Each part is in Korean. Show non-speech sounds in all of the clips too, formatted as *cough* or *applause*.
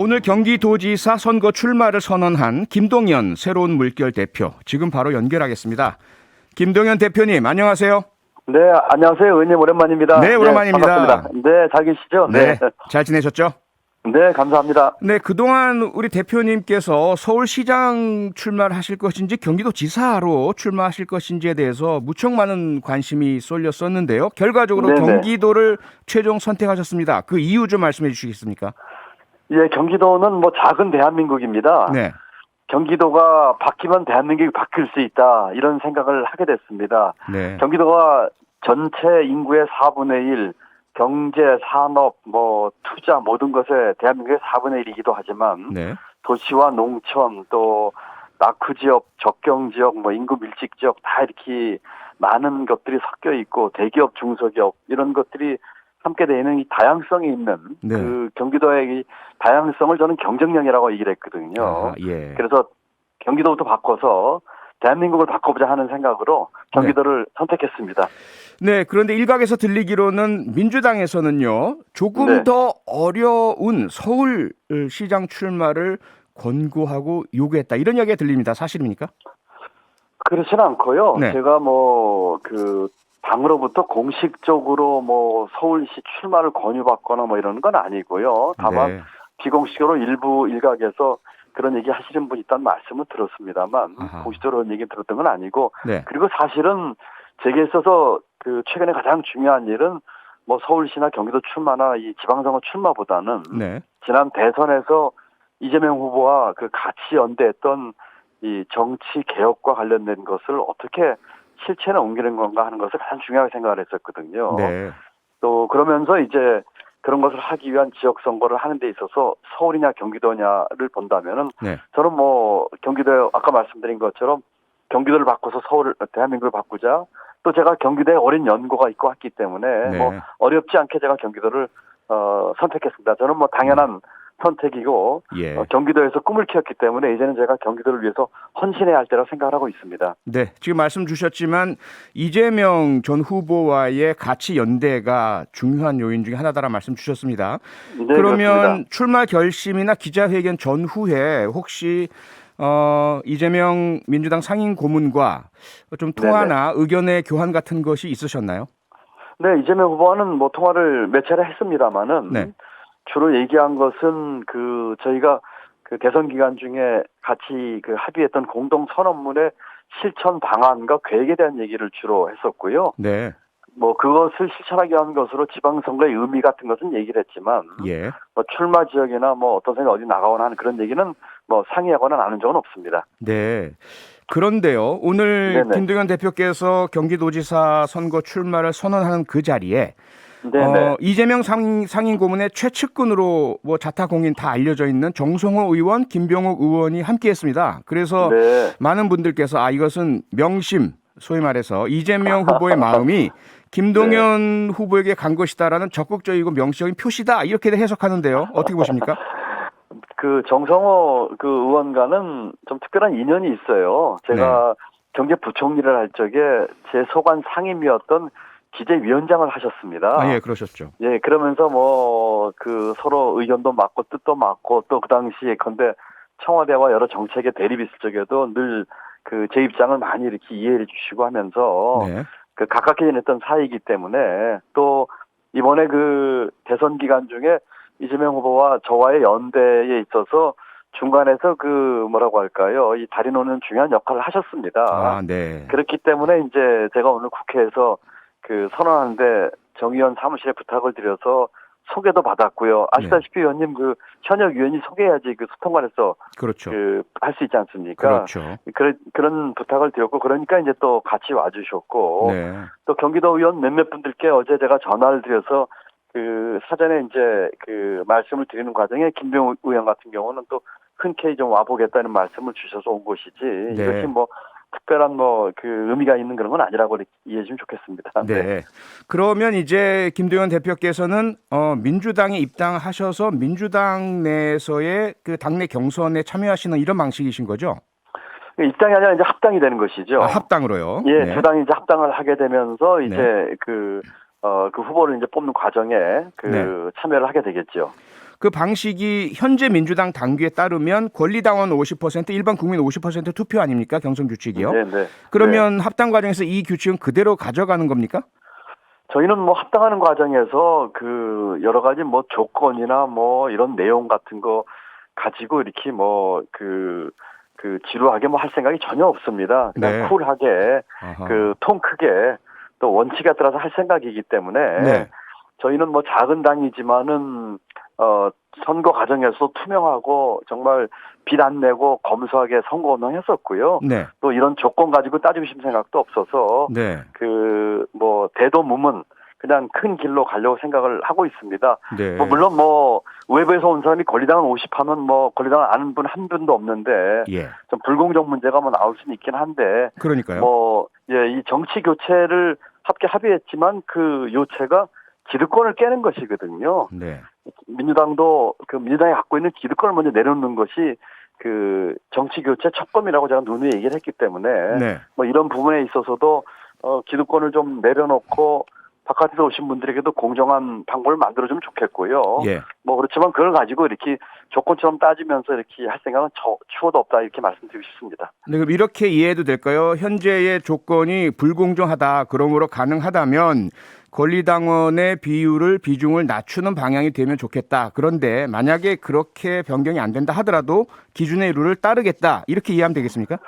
오늘 경기도지사 선거 출마를 선언한 김동연 새로운 물결 대표 지금 바로 연결하겠습니다. 김동연 대표님 안녕하세요. 네, 안녕하세요. 의원님 오랜만입니다. 네, 오랜만입니다. 반갑습니다. 네, 잘 계시죠? 네, 잘 지내셨죠? 네, 감사합니다. 네, 그동안 우리 대표님께서 서울시장 출마를 하실 것인지 경기도지사로 출마하실 것인지에 대해서 무척 많은 관심이 쏠렸었는데요. 결과적으로 네네. 경기도를 최종 선택하셨습니다. 그 이유 좀 말씀해 주시겠습니까? 예, 경기도는 뭐 작은 대한민국입니다. 네. 경기도가 바뀌면 대한민국이 바뀔 수 있다. 이런 생각을 하게 됐습니다. 네. 경기도가 전체 인구의 4분의 1, 경제, 산업, 뭐 투자 모든 것에 대한민국의 4분의 1이기도 하지만 네. 도시와 농촌 또 낙후 지역, 적경 지역, 뭐 인구 밀집 지역 다 이렇게 많은 것들이 섞여 있고 대기업, 중소기업 이런 것들이 함께 되는 이 다양성이 있는 네. 그 경기도의 이 다양성을 저는 경쟁력이라고 얘기를 했거든요. 아, 예. 그래서 경기도부터 바꿔서 대한민국을 바꿔보자 하는 생각으로 경기도를 선택했습니다. 네, 그런데 일각에서 들리기로는 민주당에서는요, 조금 네. 더 어려운 서울 시장 출마를 권고하고 요구했다. 이런 이야기가 들립니다. 사실입니까? 그렇지는 않고요. 네. 제가 뭐 그 당으로부터 공식적으로 뭐 서울시 출마를 권유받거나 뭐 이런 건 아니고요. 다만 네. 비공식으로 일부 일각에서 그런 얘기 하시는 분이 있다는 말씀은 들었습니다만 아하. 공식적으로 그런 얘기 들었던 건 아니고 네. 그리고 사실은 제게 있어서 그 최근에 가장 중요한 일은 뭐 서울시나 경기도 출마나 이 지방선거 출마보다는 네. 지난 대선에서 이재명 후보와 그 같이 연대했던 이 정치 개혁과 관련된 것을 어떻게 실체에 옮기는 건가 하는 것을 가장 중요하게 생각을 했었거든요. 네. 또 그러면서 이제 그런 것을 하기 위한 지역 선거를 하는 데 있어서 서울이냐 경기도냐를 본다면은 네. 저는 뭐 경기도 아까 말씀드린 것처럼 경기도를 바꿔서 서울을 대한민국을 바꾸자 또 제가 경기도에 오랜 연고가 있고 했기 때문에 네. 뭐 어렵지 않게 제가 경기도를 어 선택했습니다. 저는 뭐 당연한 선택이고 예. 어, 경기도에서 꿈을 키웠기 때문에 이제는 제가 경기도를 위해서 헌신해야 할 때라고 생각을 하고 있습니다. 네. 지금 말씀 주셨지만 이재명 전 후보와의 가치 연대가 중요한 요인 중에 하나다라 말씀 주셨습니다. 네, 그러면 그렇습니다. 출마 결심이나 기자회견 전후에 혹시 어, 이재명 민주당 상임 고문과 좀 통화나 의견의 교환 같은 것이 있으셨나요? 네, 이재명 후보와는 뭐 통화를 몇 차례 했습니다만은 네. 주로 얘기한 것은 그 저희가 그 대선 기간 중에 같이 그 합의했던 공동 선언문의 실천 방안과 계획에 대한 얘기를 주로 했었고요. 네. 뭐 그것을 실천하기 위한 것으로 지방선거의 의미 같은 것은 얘기를 했지만 예. 뭐 출마 지역이나 뭐 어떤 생각 어디 나가거나 하는 그런 얘기는 뭐 상의하거나 나눈 적은 없습니다. 네. 그런데요. 오늘 네네. 김동연 대표께서 경기도지사 선거 출마를 선언하는 그 자리에 네네. 어, 이재명 상임, 상임 고문의 최측근으로 뭐 자타 공인 다 알려져 있는 정성호 의원, 김병욱 의원이 함께했습니다. 그래서 네. 많은 분들께서 아 이것은 명심 소위 말해서 이재명 후보의 *laughs* 마음이 김동연 후보에게 간 것이다라는 적극적이고 명시적인 표시다 이렇게 해석하는데요. 어떻게 보십니까? *laughs* 그 정성호 그 의원과는 좀 특별한 인연이 있어요. 제가 경제부총리를 할 적에 제 소관 상임이었던 기재위원장을 하셨습니다. 아, 예, 그러셨죠. 예, 그러면서 뭐 그 서로 의견도 맞고 뜻도 맞고 또 그 당시에 근데 청와대와 여러 정책의 대립이 있을 적에도 늘 그 제 입장을 많이 이렇게 이해해 주시고 하면서 네. 그 가깝게 지냈던 사이이기 때문에 또 이번에 그 대선 기간 중에 이재명 후보와 저와의 연대에 있어서 중간에서 그 뭐라고 할까요? 이 다리 놓는 중요한 역할을 하셨습니다. 아, 네. 그렇기 때문에 이제 제가 오늘 국회에서 그 선언하는데 정 의원 사무실에 부탁을 드려서 소개도 받았고요. 아시다시피 의원님 그 현역 의원이 소개해야지 그 소통관에서 그렇죠. 그 할 수 있지 않습니까? 그렇죠. 그런 그런 부탁을 드렸고 그러니까 이제 또 같이 와주셨고 네. 또 경기도 의원 몇몇 분들께 어제 제가 전화를 드려서 그 사전에 이제 그 말씀을 드리는 과정에 김병우 의원 같은 경우는 또 흔쾌히 좀 와보겠다는 말씀을 주셔서 온 것이지 네. 이것이 뭐 특별한 뭐 그 의미가 있는 그런 건 아니라고 이해해 주면 좋겠습니다. 네. 그러면 이제 김동연 대표께서는 어, 민주당에 입당하셔서 민주당 내에서의 그 당내 경선에 참여하시는 이런 방식이신 거죠? 입당이 아니라 이제 합당이 되는 것이죠. 아, 합당으로요. 예, 네. 두 당이 이제 합당을 하게 되면서 이제 그, 어, 그 후보를 이제 뽑는 과정에 그 네. 참여를 하게 되겠죠. 그 방식이 현재 민주당 당규에 따르면 권리당원 50% 일반 국민 50% 투표 아닙니까 경선 규칙이요? 네, 네. 그러면 합당 과정에서 이 규칙은 그대로 가져가는 겁니까? 저희는 뭐 합당하는 과정에서 그 여러 가지 뭐 조건이나 뭐 이런 내용 같은 거 가지고 이렇게 뭐그 그 지루하게 뭐 할 생각이 전혀 없습니다. 그냥 네. 쿨하게. 그 통 크게 또 원칙에 따라서 할 생각이기 때문에 네. 저희는 뭐 작은 당이지만은 어 선거 과정에서 투명하고 정말 빚 안 내고 검소하게 선거 운동 했었고요. 네. 또 이런 조건 가지고 따지고 싶은 생각도 없어서 네. 그뭐 대도무문 그냥 큰 길로 가려고 생각을 하고 있습니다. 네. 뭐 물론 뭐 외부에서 온 사람이 권리당원 50 하면 뭐 권리당원 아는 분 한 분도 없는데 예. 좀 불공정 문제가 뭐 나올 수는 있긴 한데 그러니까요. 뭐 예, 이 정치 교체를 함께 합의했지만 그 요체가 기득권을 깨는 것이거든요. 네. 민주당도 그 민주당이 갖고 있는 기득권을 먼저 내놓는 것이 그 정치 교체 첫범이라고 제가 누누이 얘기를 했기 때문에 네. 뭐 이런 부분에 있어서도 어 기득권을 좀 내려놓고 바깥에서 오신 분들에게도 공정한 방법을 만들어주면 좋겠고요. 예. 뭐 그렇지만 그걸 가지고 이렇게 조건처럼 따지면서 이렇게 할 생각은 저, 추워도 없다 이렇게 말씀드리고 싶습니다. 네, 그럼 이렇게 이해해도 될까요? 현재의 조건이 불공정하다. 그러므로 가능하다면 권리당원의 비율을 비중을 낮추는 방향이 되면 좋겠다. 그런데 만약에 그렇게 변경이 안 된다 하더라도 기준의 룰을 따르겠다. 이렇게 이해하면 되겠습니까?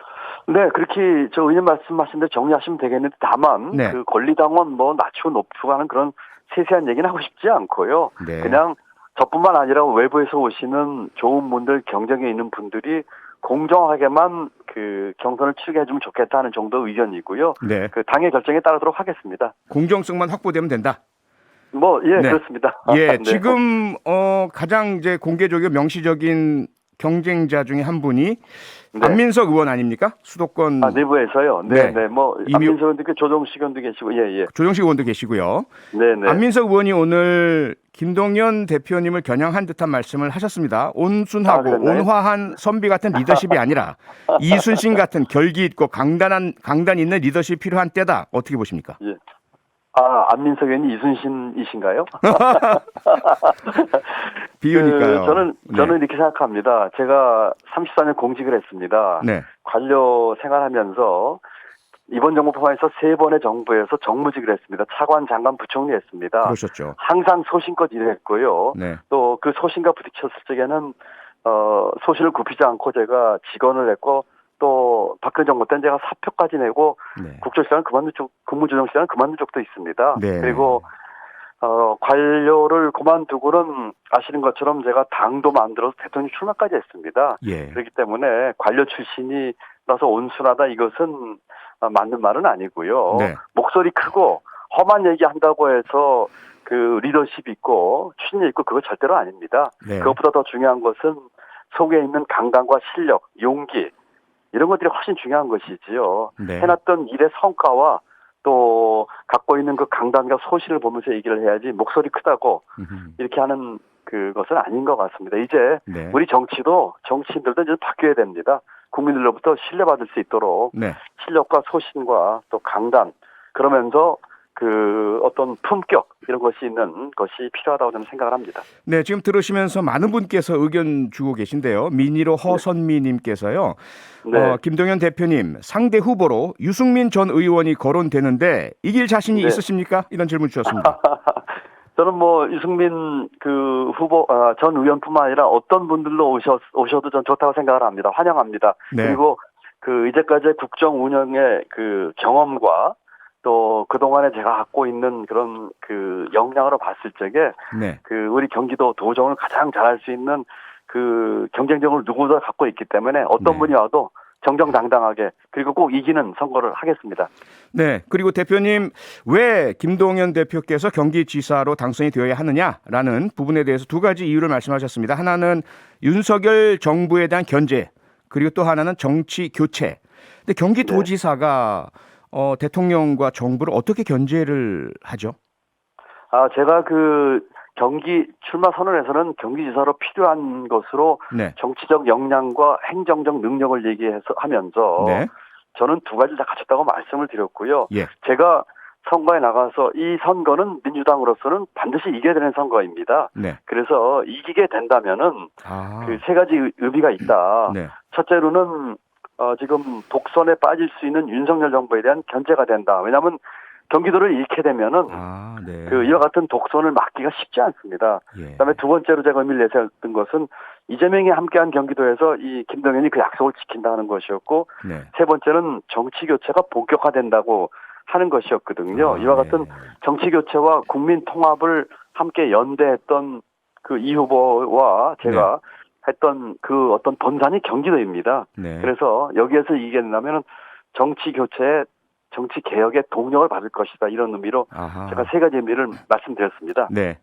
네, 그렇게 저 의원 말씀하신 대로 정리하시면 되겠는데 다만 네. 그 권리당원 뭐 낮추고 높이고 하는 그런 세세한 얘기는 하고 싶지 않고요. 네. 그냥 저뿐만 아니라 외부에서 오시는 좋은 분들 경쟁에 있는 분들이 공정하게만 그 경선을 치르게 해주면 좋겠다는 정도 의견이고요. 네. 그 당의 결정에 따르도록 하겠습니다. 공정성만 확보되면 된다. 뭐 예 네. 그렇습니다. 예, *laughs* 네. 지금 어 가장 이제 공개적이고 명시적인 경쟁자 중에 한 분이 네. 안민석 의원 아닙니까? 수도권 아, 내부에서요. 네. 네, 네. 뭐 이미- 안민석 의원도 있고 조정식 의원도 계시고 예, 예. 조정식 의원도 계시고요. 네, 네. 안민석 의원이 오늘 김동연 대표님을 겨냥한 듯한 말씀을 하셨습니다. 온순하고 아? 온화한 선비 같은 리더십이 아니라 *laughs* 이순신 같은 결기 있고 강단한 강단 있는 리더십이 필요한 때다. 어떻게 보십니까? 예. 아, 안민석 의원이 이순신이신가요? *laughs* 비유니까요. 그 저는 네. 저는 이렇게 생각합니다. 제가 34년 공직을 했습니다. 네. 관료 생활하면서 이번 정부뿐만 아니라 세 번의 정부에서 정무직을 했습니다. 차관, 장관, 부총리 했습니다. 그러셨죠. 항상 소신껏 일을 했고요. 네. 또그 소신과 부딪혔을 적에는 어 소신을 굽히지 않고 제가 직원을 했고 또 박근혜 정부 때는 제가 사표까지 내고 네. 국정시장을 그만둔 적, 국무조정시장을 그만둔 적도 있습니다. 네. 그리고 어 관료를 그만두고는 아시는 것처럼 제가 당도 만들어서 대통령 출마까지 했습니다. 예. 그렇기 때문에 관료 출신이라서 온순하다 이것은 어, 맞는 말은 아니고요. 네. 목소리 크고 험한 얘기 한다고 해서 그 리더십 있고 추진력 있고 그거 절대로 아닙니다. 네. 그것보다 더 중요한 것은 속에 있는 강단과 실력, 용기 이런 것들이 훨씬 중요한 것이지요. 네. 해놨던 일의 성과와 또 갖고 있는 그 강단과 소신을 보면서 얘기를 해야지 목소리 크다고 음흠. 이렇게 하는 그것은 아닌 것 같습니다. 이제 네. 우리 정치도 정치인들도 이제 바뀌어야 됩니다. 국민들로부터 신뢰받을 수 있도록 네. 실력과 소신과 또 강단 그러면서 그 어떤 품격 이런 것이 있는 것이 필요하다고 저는 생각을 합니다. 네, 지금 들으시면서 많은 분께서 의견 주고 계신데요. 민희로 허선미님께서요. 네. 어, 김동연 대표님 상대 후보로 유승민 전 의원이 거론되는데 이길 자신이 네. 있으십니까? 이런 질문 주셨습니다. *laughs* 저는 뭐 유승민 그 후보 아, 전 의원뿐만 아니라 어떤 분들로 오셔 오셔도 전 좋다고 생각을 합니다. 환영합니다. 네. 그리고 그 이제까지의 국정 운영의 그 경험과 또 그동안에 제가 갖고 있는 그런 그 역량으로 봤을 적에 네. 그 우리 경기도 도정을 가장 잘할 수 있는 그 경쟁력을 누구보다 갖고 있기 때문에 어떤 네. 분이 와도 정정당당하게 그리고 꼭 이기는 선거를 하겠습니다. 네. 그리고 대표님 왜 김동연 대표께서 경기지사로 당선이 되어야 하느냐라는 부분에 대해서 두 가지 이유를 말씀하셨습니다. 하나는 윤석열 정부에 대한 견제 그리고 또 하나는 정치 교체. 근데 경기도지사가 어, 대통령과 정부를 어떻게 견제를 하죠? 아 제가 그 경기 출마 선언에서는 경기지사로 필요한 것으로 네. 정치적 역량과 행정적 능력을 얘기해서 하면서 네. 저는 두 가지 다 갖췄다고 말씀을 드렸고요. 예. 제가 선거에 나가서 이 선거는 민주당으로서는 반드시 이겨야 되는 선거입니다. 네. 그래서 이기게 된다면은 아. 그세 가지 의- 의미가 있다. 네. 첫째로는 어, 지금 독선에 빠질 수 있는 윤석열 정부에 대한 견제가 된다. 왜냐하면 경기도를 잃게 되면은 아, 네. 그 이와 같은 독선을 막기가 쉽지 않습니다. 예. 그다음에 두 번째로 제가 의미를 내세웠던 것은 이재명이 함께한 경기도에서 이 김동연이 그 약속을 지킨다는 것이었고 네. 세 번째는 정치 교체가 본격화된다고 하는 것이었거든요. 아, 이와 같은 네. 정치 교체와 국민 통합을 함께 연대했던 그 이 후보와 제가 했던 그 어떤 본산이 경기도입니다. 네. 그래서 여기에서 된다면 정치 교체, 정치 개혁의 동력을 받을 것이다 이런 의미로 아하. 제가 세 가지 의미를 말씀드렸습니다. 네.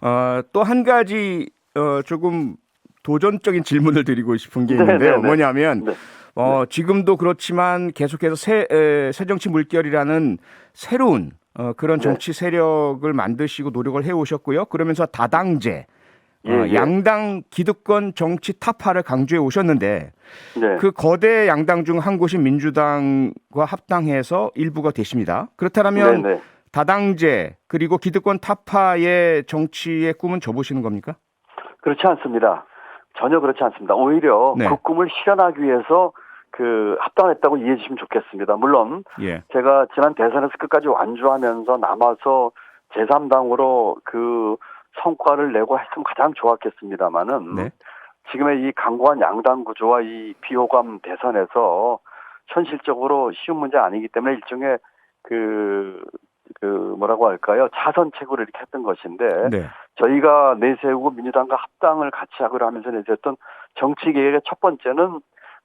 어, 또 한 가지 어, 조금 도전적인 질문을 드리고 싶은 게 네, 있는데요. 네, 네. 뭐냐면 네. 어, 지금도 그렇지만 계속해서 새, 에, 새 정치 물결이라는 새로운 어, 그런 네. 정치 세력을 만드시고 노력을 해오셨고요. 그러면서 다당제, 어, 예, 예. 양당 기득권 정치 타파를 강조해 오셨는데 네. 그 거대 양당 중 한 곳인 민주당과 합당해서 일부가 되십니다. 그렇다면 네, 네. 다당제 그리고 기득권 타파의 정치의 꿈은 접으시는 겁니까? 그렇지 않습니다. 전혀 그렇지 않습니다. 오히려 네. 그 꿈을 실현하기 위해서 그 합당했다고 이해해 주시면 좋겠습니다. 물론 예. 제가 지난 대선에서 끝까지 완주하면서 남아서 제3당으로 그 성과를 내고 했으면 가장 좋았겠습니다만은 네. 지금의 이 강고한 양당 구조와 이 비호감 대선에서 현실적으로 쉬운 문제 아니기 때문에 일종의 그, 그 뭐라고 할까요? 차선책으로 이렇게 했던 것인데 네. 저희가 내세우고 민주당과 합당을 같이 하기로 하면서 내세웠던 정치 개혁의 첫 번째는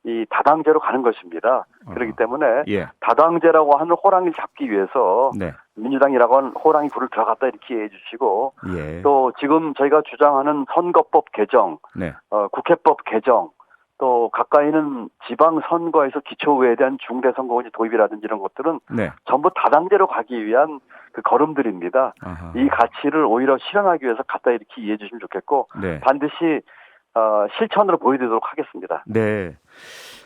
이 다당제로 가는 것입니다. 그렇기 어. 때문에 예. 다당제라고 하는 호랑이를 잡기 위해서 네. 민주당이라고 하는 호랑이 불을 들어갔다 이렇게 이해해 주시고 예. 또 지금 저희가 주장하는 선거법 개정, 네. 어, 국회법 개정, 또 가까이는 지방 선거에서 기초의회에 대한 중대 선거원이 도입이라든지 이런 것들은 네. 전부 다당제로 가기 위한 그 걸음들입니다. 아하. 이 가치를 오히려 실현하기 위해서 갖다 이렇게 이해해 주시면 좋겠고 네. 반드시 어, 실천으로 보여드리도록 하겠습니다. 네.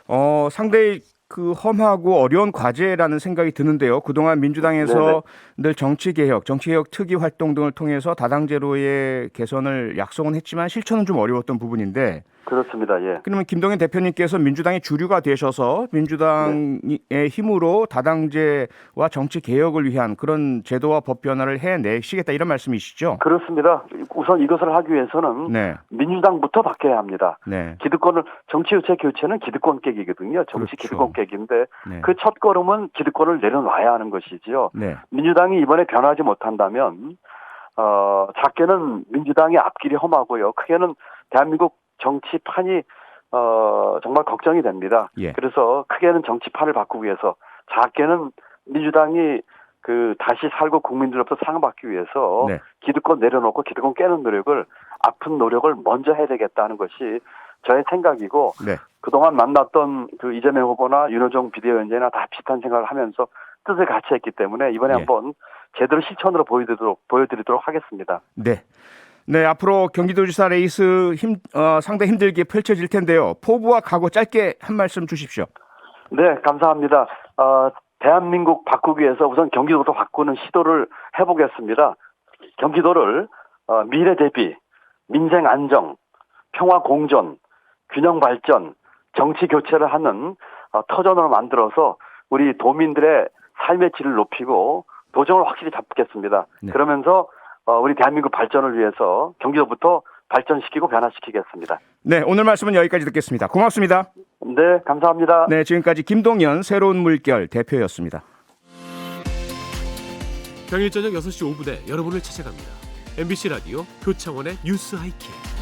어, 상당히 그 험하고 어려운 과제라는 생각이 드는데요. 그동안 민주당에서 네네. 늘 정치 개혁, 정치 개혁 특위 활동 등을 통해서 다당제로의 개선을 약속은 했지만 실천은 좀 어려웠던 부분인데 그렇습니다. 예. 그러면 김동연 대표님께서 민주당의 주류가 되셔서 민주당의 힘으로 다당제와 정치 개혁을 위한 그런 제도와 법 변화를 해내시겠다 이런 말씀이시죠? 그렇습니다. 우선 이것을 하기 위해서는 네, 민주당부터 바뀌어야 합니다. 네, 기득권을 정치 유체 교체는 기득권 깨기거든요. 정치 그렇죠. 기득권 깨기인데 네, 그첫 걸음은 기득권을 내려놔야 하는 것이지요. 네, 민주당이 이번에 변하지 못한다면 어 작게는 민주당의 앞길이 험하고요. 크게는 대한민국 정치판이 어 정말 걱정이 됩니다. 예. 그래서 크게는 정치판을 바꾸기 위해서 작게는 민주당이 그 다시 살고 국민들로부터 사랑받기 위해서 네. 기득권 내려놓고 기득권 깨는 노력을 아픈 노력을 먼저 해야 되겠다는 것이 저의 생각이고 네, 그동안 만났던 그 이재명 후보나 윤호정 비대위원장이나 다 비슷한 생각을 하면서 뜻을 같이 했기 때문에 이번에 예. 한번 제대로 실천으로 보여드리도록, 보여드리도록 하겠습니다. 네. 네, 앞으로 경기도지사 레이스 힘, 어, 상당히 힘들게 펼쳐질 텐데요. 포부와 각오 짧게 한 말씀 주십시오. 네, 감사합니다. 어, 대한민국 바꾸기 위해서 우선 경기도부터 바꾸는 시도를 해보겠습니다. 경기도를 어, 미래 대비, 민생 안정, 평화 공존, 균형 발전, 정치 교체를 하는 어, 터전으로 만들어서 우리 도민들의 삶의 질을 높이고 도정을 확실히 잡겠습니다. 네. 그러면서 어, 우리 대한민국 발전을 위해서 경기도부터 발전시키고 변화시키겠습니다. 네, 오늘 말씀은 여기까지 듣겠습니다. 고맙습니다. 네, 감사합니다. 네, 지금까지 김동연 새로운 물결 대표였습니다. 평일 저녁 6시 5분에 여러분을 찾아갑니다. MBC 라디오 표창원의 뉴스 하이킥.